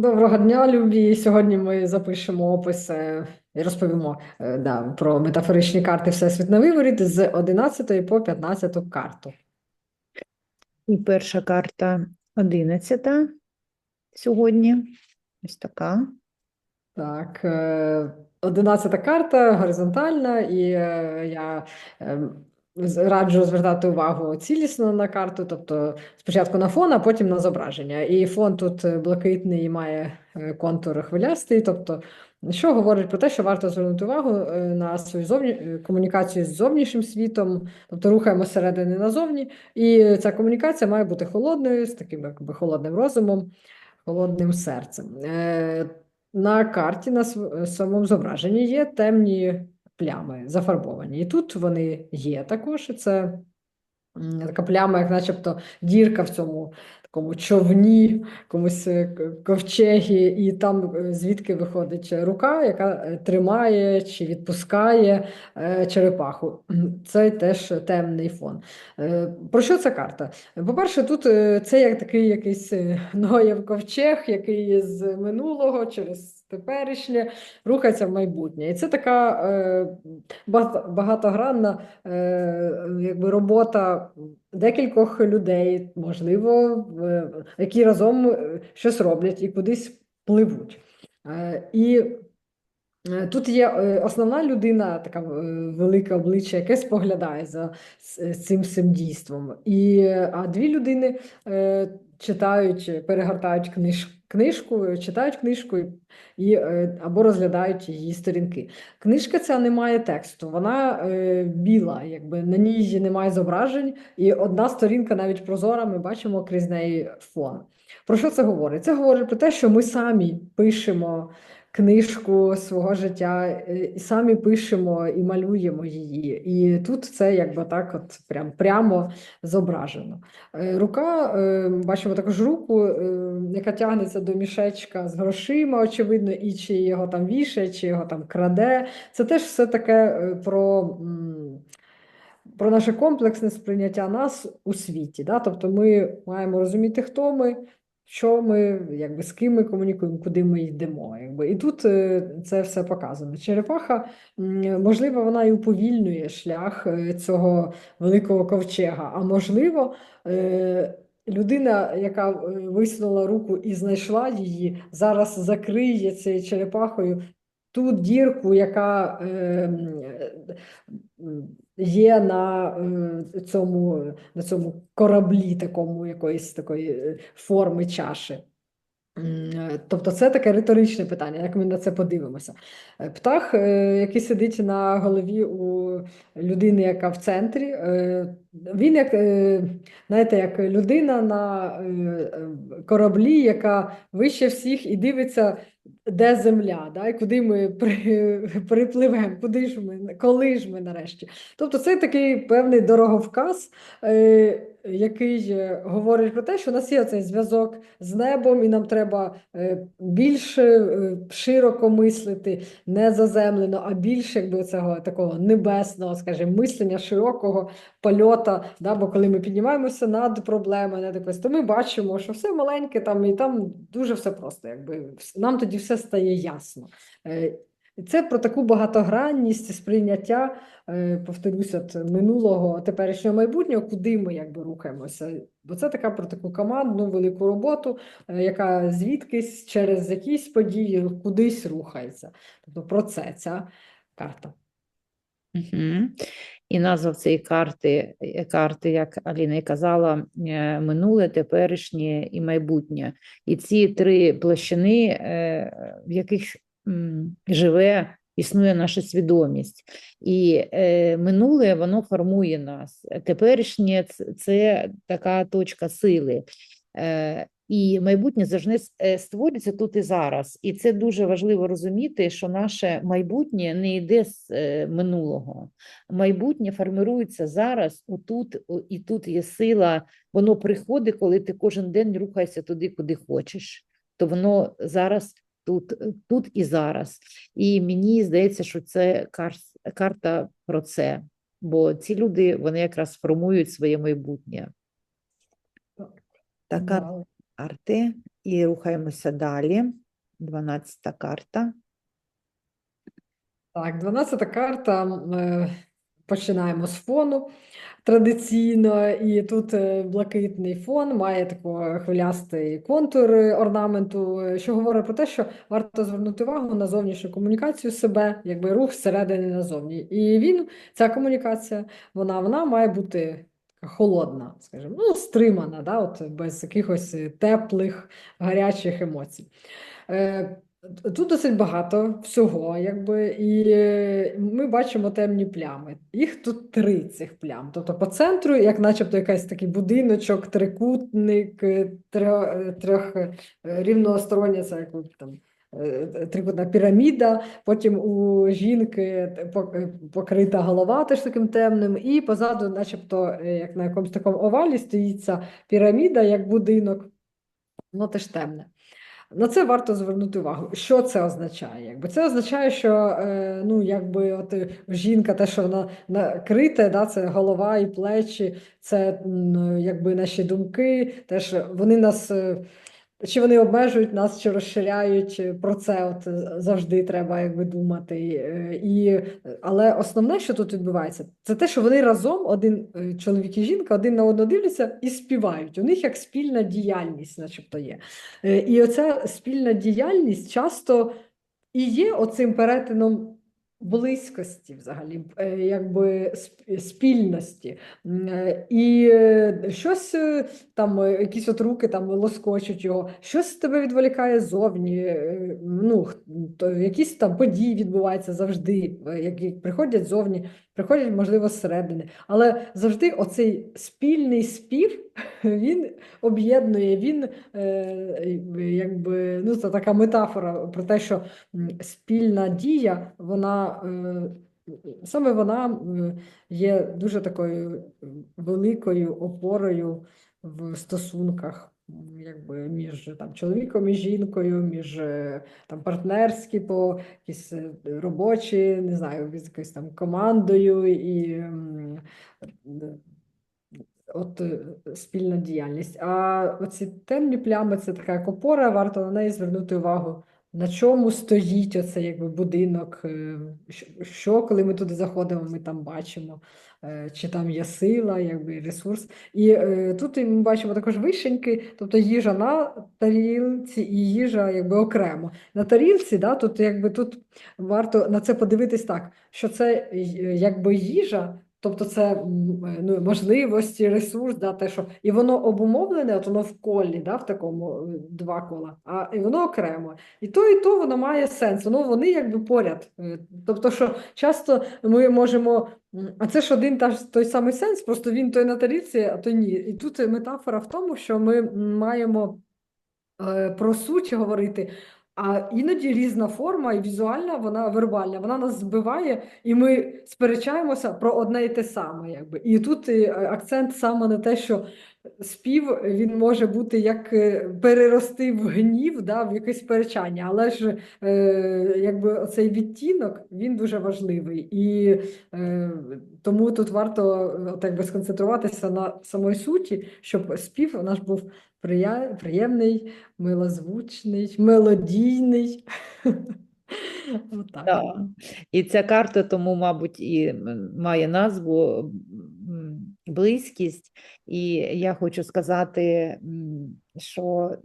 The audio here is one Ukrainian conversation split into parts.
Доброго дня, любі. Сьогодні ми запишемо опис і розповімо е, да, про метафоричні карти Всесвіт на виворіт з 11 по 15 карту. І перша карта 11 сьогодні. Ось така. Так, е, 11 карта горизонтальна, і е, я е, з- раджу звертати увагу цілісно на карту, тобто спочатку на фон, а потім на зображення. І фон тут е, блакитний і має е, контур хвилястий, тобто, що говорить про те, що варто звернути увагу е, на свою зовні... комунікацію з зовнішнім світом, тобто рухаємо зсередини назовні, і ця комунікація має бути холодною, з таким якби холодним розумом, холодним серцем. На карті, на самому зображенні є темні плями зафарбовані. І тут вони є також. і Це така пляма, як начебто дірка в цьому такому човні, комусь е, ковчегі, і там е, звідки виходить рука, яка е, тримає чи відпускає черепаху. Це теж темний фон. Про що ця карта? По-перше, тут це як такий якийсь Ноєв ковчег, який з минулого через теперішнє рухається в майбутнє. І це така е, багатогранна е, якби робота декількох людей, можливо, в- які разом е, щось роблять і кудись пливуть. Е, І Е, Тут є е, основна людина, така е, велике обличчя, яке споглядає за цим всім дійством. І, е, а дві людини е, читають, перегортають книж, книжку, читають книжку і, е, або розглядають її сторінки. Книжка ця не має тексту, вона е, біла, якби на ній немає зображень, і одна сторінка навіть прозора, ми бачимо крізь неї фон. Про що це говорить? Це говорить про те, що ми самі пишемо книжку свого життя, е, і самі пишемо і малюємо її. І тут це якби так, от прям прямо зображено. Е, Рука, е, бачимо також руку, яка тягнеться до мішечка з грошима, очевидно, і чи його там вішає, чи його там краде. Це теж все таке про. Про наше комплексне сприйняття нас у світі. Да? Тобто ми маємо розуміти, хто ми, що ми, якби, з ким ми комунікуємо, куди ми йдемо. Якби. І тут е, це все показано. Черепаха, можливо, вона і уповільнює шлях е, цього великого ковчега, а можливо, е, людина, яка висунула руку і знайшла її, зараз закриє цією черепахою ту дірку, яка е, є на цьому, на цьому кораблі, такому якоїсь такої е, форми чаші. Е, Тобто це таке риторичне питання, як ми на це подивимося. Е, Птах, який сидить на голові у людини, яка в центрі, е, він як, е, знаєте, як людина на е, кораблі, яка вище всіх і дивиться, де земля, да, і куди ми припливемо, куди ж ми, коли ж ми нарешті. Тобто це такий певний дороговказ, який е, говорить про те, що у нас є цей зв'язок з небом, і нам треба е, більше е, широко мислити, не заземлено, а більше якби цього такого небесного, скажімо, мислення широкого польота. Да? Бо коли ми піднімаємося над проблемою, над якось, то ми бачимо, що все маленьке там, і там дуже все просто. Якби нам тоді все стає ясно. І Це про таку багатогранність сприйняття, е, повторюся, минулого, теперішнього майбутнього, куди ми якби рухаємося. Бо це така про таку командну велику роботу, е, яка звідкись через якісь події кудись рухається. Тобто про це ця карта. Угу. І назва цієї карти, е, карти, як Аліна і казала, минуле, теперішнє і майбутнє. І ці три площини, в яких живе, існує наша свідомість. І е, минуле воно формує нас. Теперішнє це, така точка сили. Е, і майбутнє завжди е, створюється тут і зараз. І це дуже важливо розуміти, що наше майбутнє не йде з е, минулого. Майбутнє формирується зараз, отут, і тут є сила. Воно приходить, коли ти кожен день рухаєшся туди, куди хочеш. То воно зараз тут, е, тут і зараз. І мені здається, що це кар- карта про це. Бо ці люди вони якраз формують своє майбутнє. Така карти. І рухаємося далі. 12 карта. Так, 12 карта. е, Починаємо з фону традиційно, і тут е, блакитний фон має такий хвилястий контур орнаменту, е, що говорить про те, що варто звернути увагу на зовнішню комунікацію себе, якби рух зсередини назовні. І він, ця комунікація, вона, вона має бути холодна, скажімо, ну, стримана, да, от, без якихось теплих, гарячих емоцій. Е, Тут досить багато всього, якби, і е, ми бачимо темні плями. Їх тут три цих плям. Тобто по центру, як начебто якийсь такий будиночок, трикутник, е, е, трьох рівностороння, це як там. Трикутна піраміда, потім у жінки покрита голова теж таким темним, і позаду, начебто, як на якомусь такому овалі, стоїть ця піраміда, як будинок, воно теж темне. На це варто звернути увагу. Що це означає? Якби це означає, що е, ну, якби от е, жінка, те, що вона накрите, да, це голова і плечі, це якби наші думки, теж вони нас. Чи вони обмежують нас, чи розширяють про це от е, завжди треба якби думати. Е, І, але основне, що тут відбувається, це те, що вони разом, один е, чоловік і жінка, один на одного дивляться і співають. У них як спільна діяльність, начебто є. І оця спільна діяльність часто і є оцим перетином близькості, взагалі, е, якби спільності. Е, І е, щось там, якісь от руки там лоскочуть його, щось тебе відволікає зовні. Ну, якісь там події відбуваються завжди, які приходять зовні, приходять, можливо, зсередини. Але завжди оцей спільний спів він об'єднує, він е, якби ну це така метафора про те, що спільна дія, вона е, саме вона є дуже такою великою опорою в стосунках. М, Якби між там чоловіком і жінкою, між е, там партнерські по якісь е, робочі, не знаю, з якоюсь там командою і е, от спільна діяльність. А оці темні плями це така як опора, варто на неї звернути увагу. На чому стоїть оцей якби будинок, е, що, коли ми туди заходимо, ми там бачимо, е, чи там є сила, якби ресурс. І е, тут ми бачимо також вишеньки, тобто їжа на тарілці і їжа якби окремо. На тарілці, да, тут якби тут варто на це подивитись так, що це якби їжа. Тобто це е, ну, можливості, ресурс, да, те, що і воно обумовлене, от воно в колі, да, в такому е, два кола, а і воно окремо. І то, і то воно має сенс, воно вони якби поряд. Е, Тобто, що часто ми можемо, а це ж один та ж той самий сенс, просто він той на тарілці, а то ні. І тут метафора в тому, що ми маємо про суть говорити. А іноді різна форма і візуальна, вона вербальна, вона нас збиває, і ми сперечаємося про одне і те саме. Якби. І тут е, акцент саме на те, що спів він може бути як е, перерости в гнів, да, в якесь сперечання, але ж е, якби цей відтінок він дуже важливий. І е, тому тут варто от, якби, сконцентруватися на самої суті, щоб спів наш був приємний, милозвучний, мелодійний. Отак. Да. І ця карта тому, мабуть, і має назву близькість. І я хочу сказати, що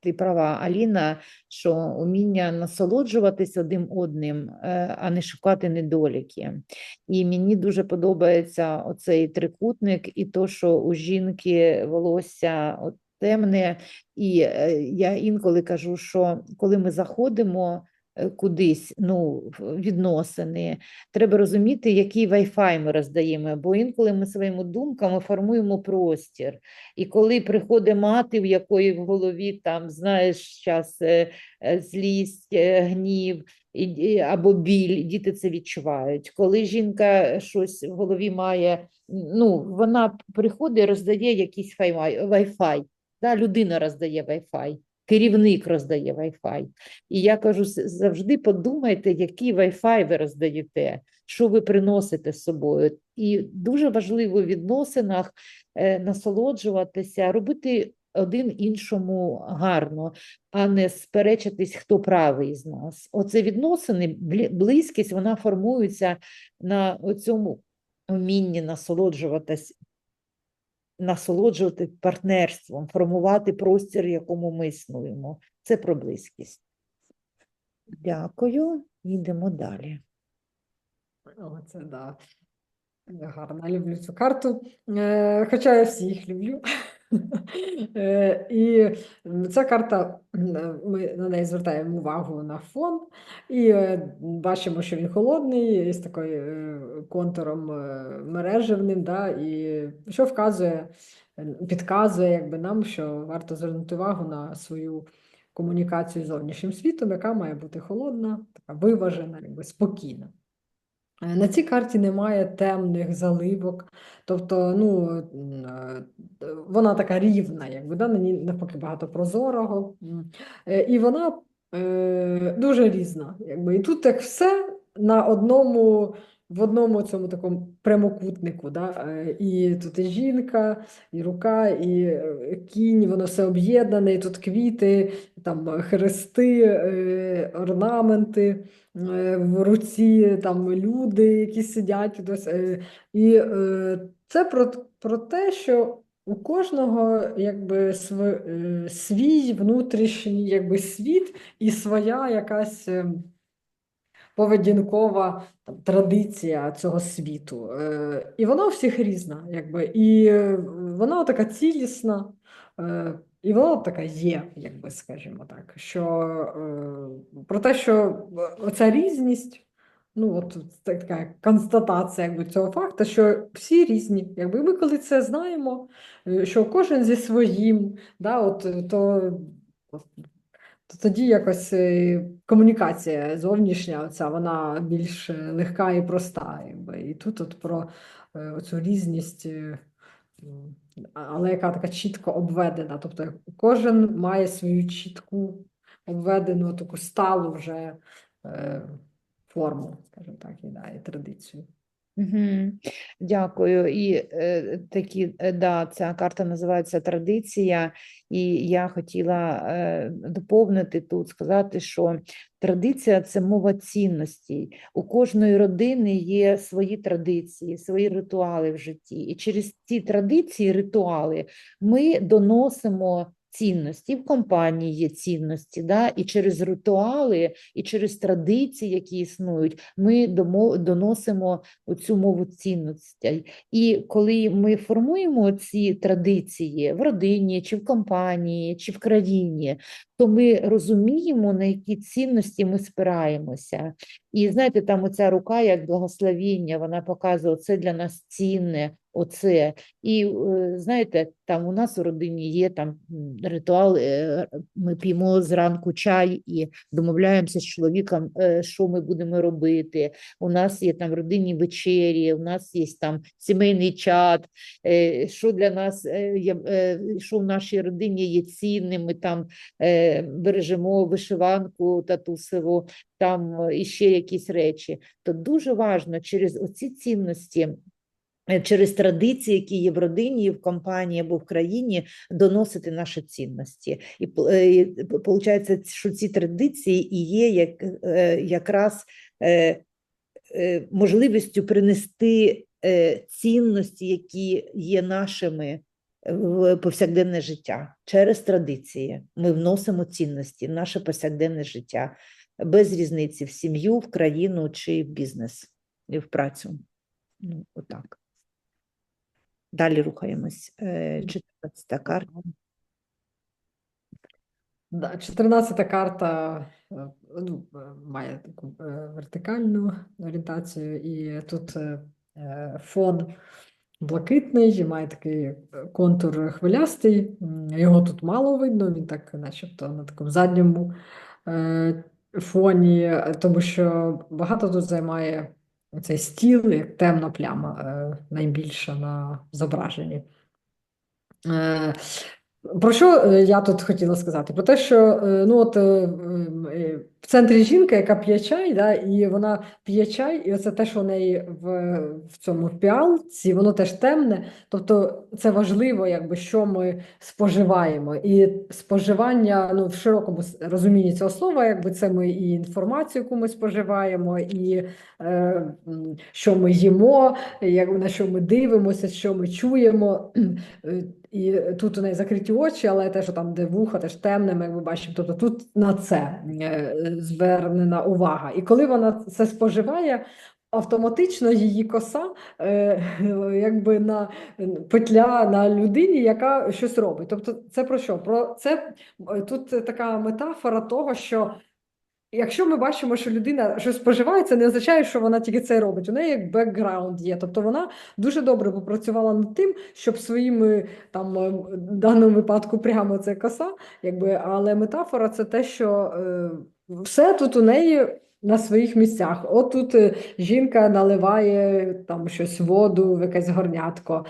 ти права, Аліна, що уміння насолоджуватись одним одним, е, а не шукати недоліки. І мені дуже подобається оцей трикутник, і то, що у жінки волосся от темне. І е, я інколи кажу, що коли ми заходимо е, кудись, ну, відносини, треба розуміти, який Wi-Fi ми роздаємо, бо інколи ми своїми думками формуємо простір. І коли приходить мати, в якої в голові там, знаєш, час злість, е, гнів і- і- або біль, діти це відчувають. Коли жінка щось в голові має, ну, вона приходить і роздає якийсь Wi-Fi. Да, людина роздає Wi-Fi, керівник роздає Wi-Fi. І я кажу, завжди подумайте, який Wi-Fi ви роздаєте, що ви приносите з собою. І дуже важливо в відносинах е, насолоджуватися, робити один іншому гарно, а не сперечатись, хто правий з нас. Оце відносини, близькість, вона формується на цьому вмінні насолоджуватись, насолоджувати партнерством, формувати простір, в якому ми існуємо. Це про близькість. Дякую. Йдемо далі. О, це да. Гарно, люблю цю карту. Е, хоча я всіх люблю. Е, і ця карта, ми на неї звертаємо увагу на фон, і е, бачимо, що він холодний, з такою е, контуром е, мережевним, да, і що вказує, е, підказує якби, нам, що варто звернути увагу на свою комунікацію з зовнішнім світом, яка має бути холодна, така виважена, якби, спокійна. Е, На цій карті немає темних заливок, тобто ну, е, вона така рівна, якби, да? на ній навпаки багато прозорого. Е, І вона е, дуже різна. Якби. І тут як все на одному, в одному цьому такому прямокутнику. Да? Е, І тут і жінка, і рука, і е, кінь, воно все об'єднане, і тут квіти, там хрести, е, орнаменти в руці там люди, які сидять. І це про, про те, що у кожного якби св, свій внутрішній якби, світ і своя якась. Е, Поведінкова там, традиція цього світу. Е, і вона у всіх різна, якби, і е, вона така цілісна, е, і вона така є, якби скажімо так. Що, е, про те, що оця різність, ну от така констатація якби, цього факту, що всі різні. Якби ми коли це знаємо, е, що кожен зі своїм, да, от, е, то, то тоді якось е, комунікація зовнішня, оця, вона більш е, легка і проста. І тут от про е, оцю різність. але яка така чітко обведена. Тобто кожен має свою чітку обведену таку сталу вже форму, скажімо так, і, да, і традицію. Угу. Дякую. І е, такі, е, да, ця карта називається Традиція, і я хотіла е, доповнити тут, сказати, що традиція це мова цінностей. У кожної родини є свої традиції, свої ритуали в житті. І через ці традиції, ритуали ми доносимо. Цінності в компанії є цінності, да? і через ритуали, і через традиції, які існують, ми доносимо оцю мову цінностей. І коли ми формуємо ці традиції в родині, чи в компанії, чи в країні, то ми розуміємо, на які цінності ми спираємося. І знаєте, там оця рука, як благословіння, вона показує, це для нас цінне, оце. І е, знаєте, там у нас у родині є там ритуал, е, ми п'ємо зранку чай і домовляємося з чоловіком, е, що ми будемо робити. У нас є там родинні вечері, у нас є там сімейний чат, що для нас що в нашій родині є цінним, ми там бережемо вишиванку татусеву, там е, і ще якісь речі. То дуже важливо через оці цінності. Е, Через традиції, які є в родині, в компанії або в країні, доносити наші цінності. І виходить, що ці традиції і є як, е, якраз е, е, можливістю принести е, цінності, які є нашими в повсякденне життя. Через традиції ми вносимо цінності в наше повсякденне життя без різниці в сім'ю, в країну чи в бізнес в працю. Ну, отак. Далі рухаємось. Е, 14 карта. Да, 14-та карта е, ну, е, має таку е, вертикальну орієнтацію, і тут е, е, фон блакитний, має такий е, контур хвилястий. Його тут мало видно, він так, начебто, на такому задньому е, фоні, е, тому що багато тут займає цей стіл, як темна пляма, е, найбільша на зображенні. Про що е, я тут хотіла сказати? Про те, що е, ну от е, в центрі жінка, яка п'є чай, да, і вона п'є чай, і оце те, що у неї в, в цьому піалці, воно теж темне. Тобто це важливо, якби що ми споживаємо. І споживання ну, в широкому розумінні цього слова, якби це ми і інформацію, яку ми споживаємо, і е, що ми їмо, як, на що ми дивимося, що ми чуємо. І тут у неї закриті очі, але те, що там, де вуха, теж темне, ми бачимо. Тобто тут на це е, звернена увага. І коли вона це споживає, автоматично її коса е, якби на петля на людині, яка щось робить. Тобто, це про що? Про це е, тут така метафора того, що. Якщо ми бачимо, що людина щось споживає, це не означає, що вона тільки це робить. У неї як бекграунд є. Тобто вона дуже добре попрацювала над тим, щоб своїми там е, в даному випадку прямо це коса, якби, але метафора це те, що е, все тут у неї на своїх місцях. От тут е, жінка наливає там щось воду в якесь горнятко.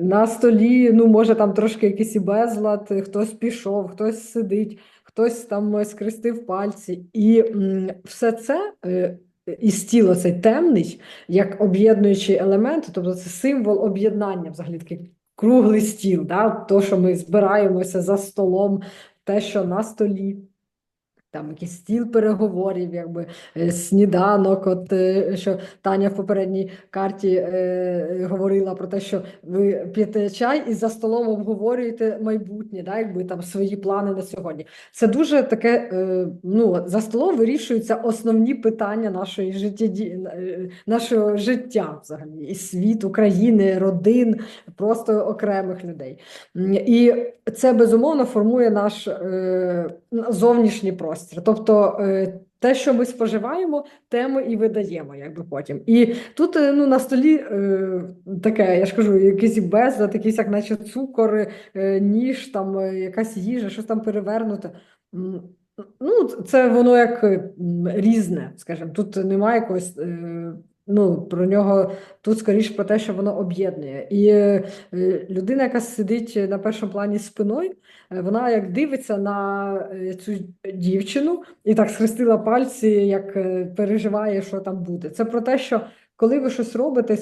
На столі, ну, може, там трошки якийсь безлад, хтось пішов, хтось сидить хтось там скрестив пальці, і все це е, і стіло цей темний, як об'єднуючий елемент, тобто це символ об'єднання, взагалі такий круглий стіл, да? то, що ми збираємося за столом, те, що на столі. Там якийсь стіл переговорів, якби е, сніданок. От е, що Таня в попередній карті е, говорила про те, що ви п'єте чай і за столом обговорюєте майбутнє, да, якби там свої плани на сьогодні. Це дуже таке. е, Ну за столом вирішуються основні питання нашої житті, нашого життя, взагалі, і світу, країни, родин, просто окремих людей. І це безумовно формує наш е, зовнішній простір. Тобто е, те, що ми споживаємо, те ми і видаємо, якби потім. І тут е, ну, на столі е, таке, я ж кажу, якийсь безлад, якийсь, як наче цукор, ніж, там, якась їжа, щось там перевернуте. Ну, це воно як різне, скажімо. Тут немає якогось. Ну, про нього тут скоріше про те, що воно об'єднує. І е, е, людина, яка сидить на першому плані спиною, е, вона як дивиться на цю дівчину і так схрестила пальці, як переживає, що там буде. Це про те, що коли ви щось робите,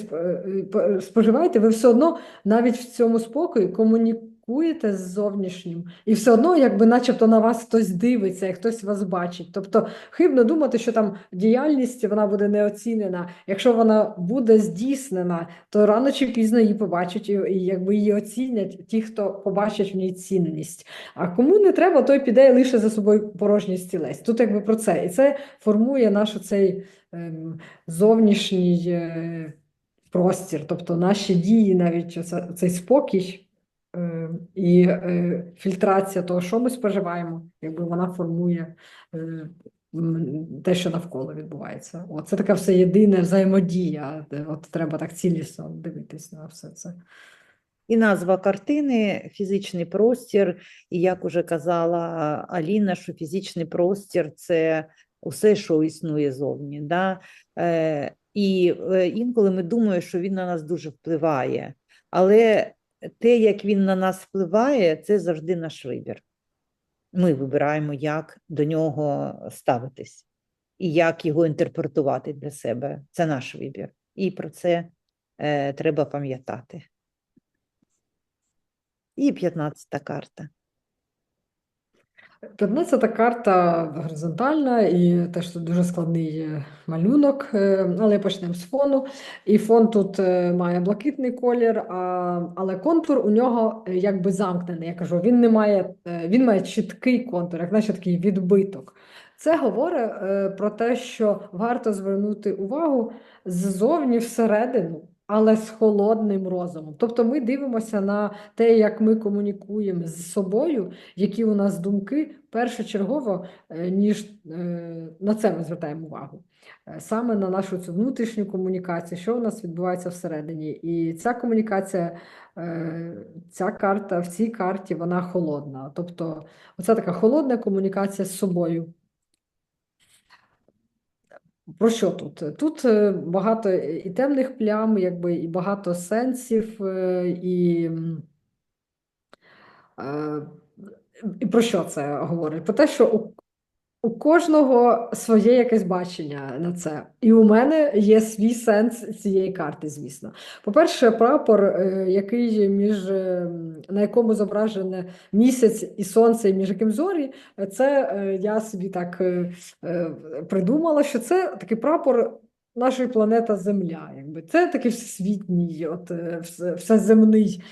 споживаєте, ви все одно навіть в цьому спокої комунікуєте з зовнішнім, і все одно, якби начебто на вас хтось дивиться, і хтось вас бачить. Тобто хибно думати, що там діяльність вона буде неоцінена. Якщо вона буде здійснена, то рано чи пізно її побачать і, і якби її оцінять ті, хто побачить в ній цінність. А кому не треба, той піде і лише за собою порожній стілець. Тут якби про це. І це формує наш цей ем, зовнішній е, простір, тобто наші дії, навіть цей спокій. Е, І е, фільтрація того, що ми споживаємо, якби вона формує е, те, що навколо відбувається. От це така все єдина взаємодія. От треба так цілісно дивитись на все це. І назва картини фізичний простір. І як уже казала Аліна, що фізичний простір це усе, що існує зовні. Да? І інколи ми думаємо, що він на нас дуже впливає. Але те, як він на нас впливає, це завжди наш вибір. Ми вибираємо, як до нього ставитись і як його інтерпретувати для себе. Це наш вибір. І про це е, треба пам'ятати. І 15 карта. 15 карта горизонтальна і теж тут дуже складний е, малюнок, е, але почнемо з фону. І фон тут е, має блакитний колір, але контур у нього якби замкнений. Я кажу, він не має, він має чіткий контур, як наче такий відбиток. Це говорить про те, що варто звернути увагу ззовні всередину, але з холодним розумом. Тобто ми дивимося на те, як ми комунікуємо з собою, які у нас думки першочергово, е, ніж е, на це ми звертаємо увагу. Е, Саме на нашу цю внутрішню комунікацію, що у нас відбувається всередині. І ця комунікація, ця карта в цій карті вона холодна. Тобто, оце така холодна комунікація з собою. Про що тут? Тут е, багато і темних плям, якби, і багато сенсів, е, і Е, І про що це говорить? Про те, що у, кожного своє якесь бачення на це. І у мене є свій сенс цієї карти, звісно. По-перше, прапор, е, який між, е, на якому зображене місяць і сонце, і між яким зорі, це е, я собі так придумала, що це такий прапор нашої планета Земля. Якби. Це такий всесвітній, от, е, всеземний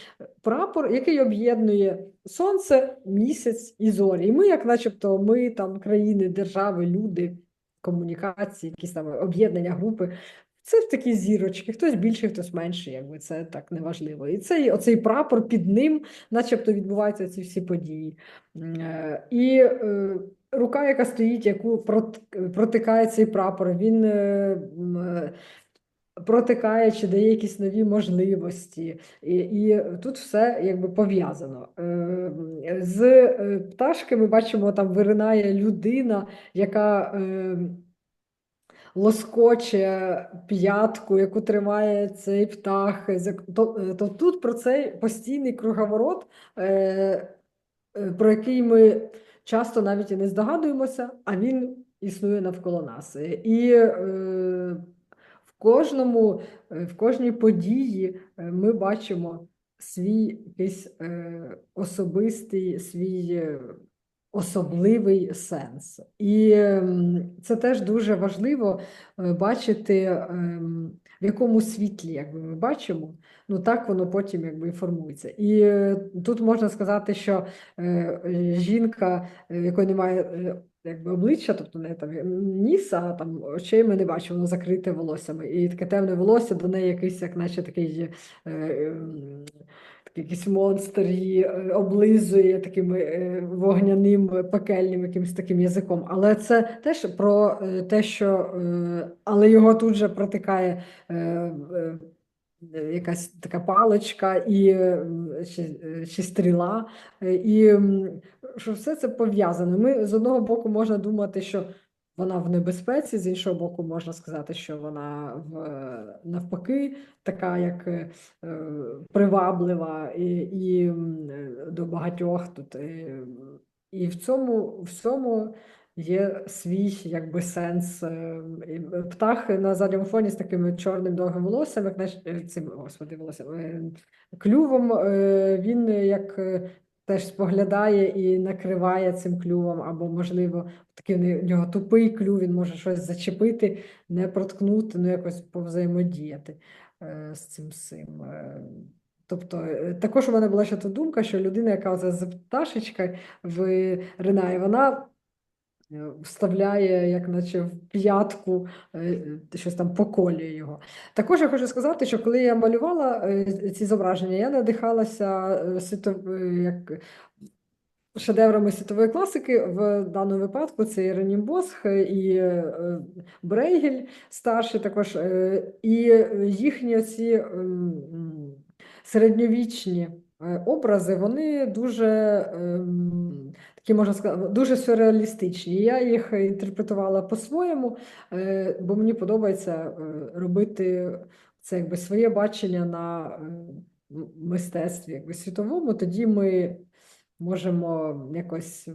прапор, який об'єднує сонце, місяць і зорі. І ми, як начебто, ми там країни, держави, люди, комунікації, якісь там об'єднання, групи. Це такі зірочки, хтось більший, хтось менший, якби це так неважливо. І цей оцей прапор під ним, начебто, відбуваються ці всі події. Е, І е, рука, яка стоїть, яку протикає цей прапор, він е, протикає чи дає якісь нові можливості. І, і тут все якби пов'язано. З пташки ми бачимо, там виринає людина, яка лоскоче п'ятку, яку тримає цей птах. То, е, то тут про цей постійний круговорот, е, е, про який ми часто навіть і не здогадуємося, а він існує навколо нас. І в кожному, в кожній події ми бачимо свій якийсь особистий, свій особливий сенс. І ем, це теж дуже важливо е, бачити, ем, в якому світлі якби ми бачимо, ну так воно потім якби формується. І е, тут можна сказати, що е, е, жінка, е, в якої немає е, якби обличчя, тобто не там ніс, а там очей ми не бачимо, воно закрите волоссями. І таке темне волосся до неї якийсь, як наче такий. е, такий якийсь монстр її е, облизує таким е, вогняним пекельним якимось таким язиком. Але це теж про е, те, що але його тут же протикає. Якась така паличка і чи, чи стріла, і що все це пов'язано. Ми з одного боку можна думати, що вона в небезпеці, з іншого боку, можна сказати, що вона в навпаки така, як е, е, приваблива і, і до багатьох тут. е, І в цьому всьому є свій якби сенс. Птах на задньому фоні з таким чорним довгим волоссям, як наш цим, господи, волоссям, клювом, він як теж споглядає і накриває цим клювом, або, можливо, такий в нього тупий клюв, він може щось зачепити, не проткнути, ну якось повзаємодіяти е, з цим сим. Е, Тобто, е, також у мене була ще та думка, що людина, яка оце з пташечка виринає, вона е, вставляє, як наче в п'ятку, е, е, щось там поколює його. Також я хочу сказати, що коли я малювала е, ці зображення, я надихалася е, е, як шедеврами світової класики. В даному випадку це і Ренім Босх, і е, Брейгель старший також, е, і їхні ці м, м, середньовічні е, образи, вони дуже ем, такі, можна сказати, дуже сюрреалістичні. Я їх інтерпретувала по-своєму, е, бо мені подобається е, робити це якби своє бачення на е, мистецтві якби світовому, тоді ми можемо якось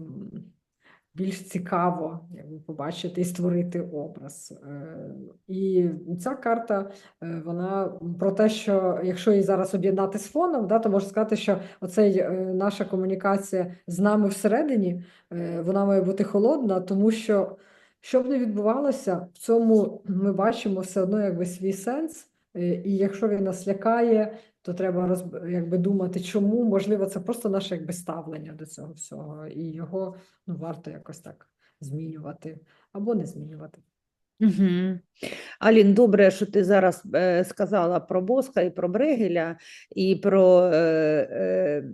більш цікаво якби, побачити і створити образ. Е, І ця карта, е, вона про те, що якщо її зараз об'єднати з фоном, да, то можна сказати, що оцей е, наша комунікація з нами всередині, вона має бути холодна, тому що що б не відбувалося, в цьому ми бачимо все одно якби свій сенс. Е, І якщо він нас лякає, то треба роз, якби думати, чому, можливо, це просто наше якби ставлення до цього всього, і його ну, варто якось так змінювати або не змінювати. Угу. Алін, добре, що ти зараз е, сказала про Босха і про Брегеля, і про е, е,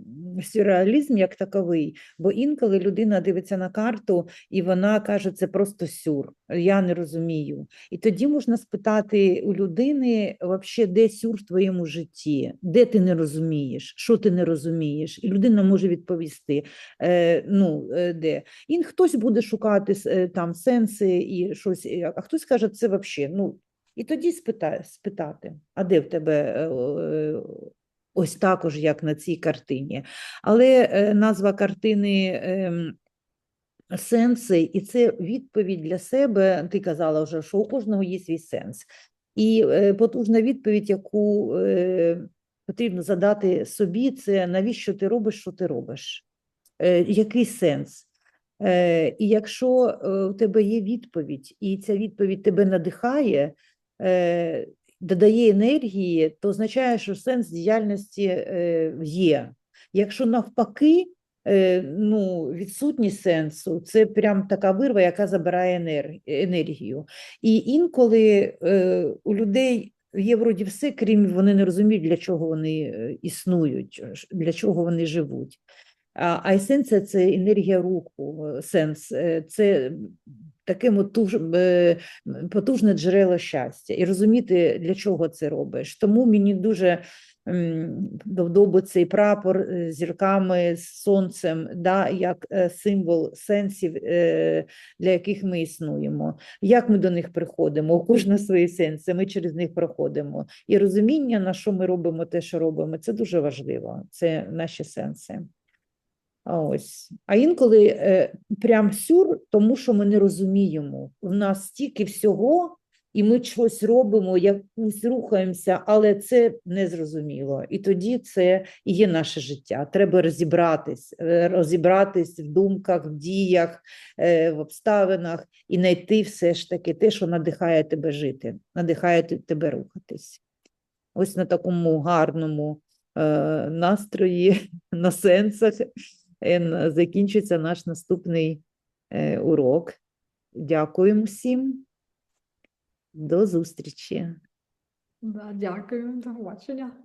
сюрреалізм як таковий, бо інколи людина дивиться на карту і вона каже, це просто сюр, я не розумію. І тоді можна спитати у людини, вообще, де сюр в твоєму житті, де ти не розумієш, що ти не розумієш, і людина може відповісти, е, ну, е, де. І хтось буде шукати е, там сенси і щось, а хтось каже, це вообще, ну, і тоді спита, спитати, а де в тебе е, е, ось також, як на цій картині. Але е, назва картини ем, сенси, і це відповідь для себе. Ти казала вже, що у кожного є свій сенс. І потужна відповідь, яку потрібно задати собі, це навіщо ти робиш, що ти робиш? Який сенс? Е, і якщо е, у тебе є відповідь, і ця відповідь тебе надихає, е, додає енергії, то означає, що сенс діяльності є. Якщо навпаки, ну, відсутність сенсу, це прям така вирва, яка забирає енергію. І інколи у людей є вроді все, крім вони не розуміють, для чого вони існують, для чого вони живуть. А, есенція це енергія руху, сенс, е, це таке е, потужне джерело щастя. І розуміти, для чого це робиш. Тому мені дуже вдоби цей прапор е, з зірками, з сонцем, да, як символ сенсів, для яких ми існуємо. Як ми до них приходимо? У кожного свої сенси, ми через них проходимо. І розуміння, на що ми робимо те, що робимо, це дуже важливо. Це наші сенси. Ось. А інколи е, прям сюр, тому що ми не розуміємо. У нас стільки всього, і ми щось робимо, якусь рухаємося, але це незрозуміло. І тоді це і є наше життя. Треба розібратись, е, розібратись в думках, в діях, е, в обставинах і знайти все ж таки те, що надихає тебе жити, надихає тебе рухатись. Ось на такому гарному е, настрої, на сенсах н- наш наступний е, урок. Дякуємо всім. До зустрічі. Да, дякую, до побачення.